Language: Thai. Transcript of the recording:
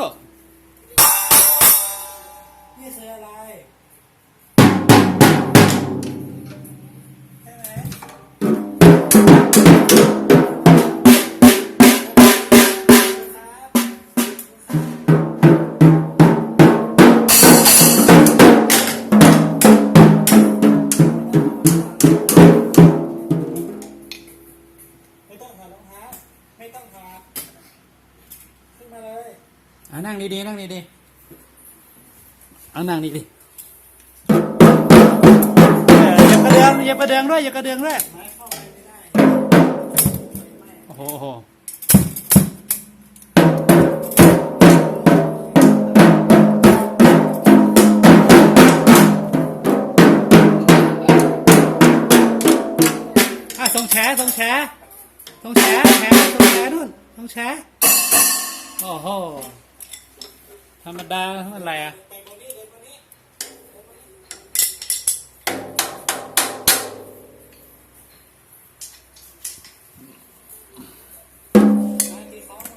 อะ อะนั่งดีๆนั่งดีๆเอานั่งดีๆเอย่ากระเดืองอย่ากระเดืองด้วยอย่ากระเดืองด้วยไม้เข้าไปไม่ได้โอ้โหโอ้โหอะส่งแฉส่งแฉส่งแฉแฉส่งแฉนู่นส่งแฉโอ้โห ธรรมดาอะไรอะ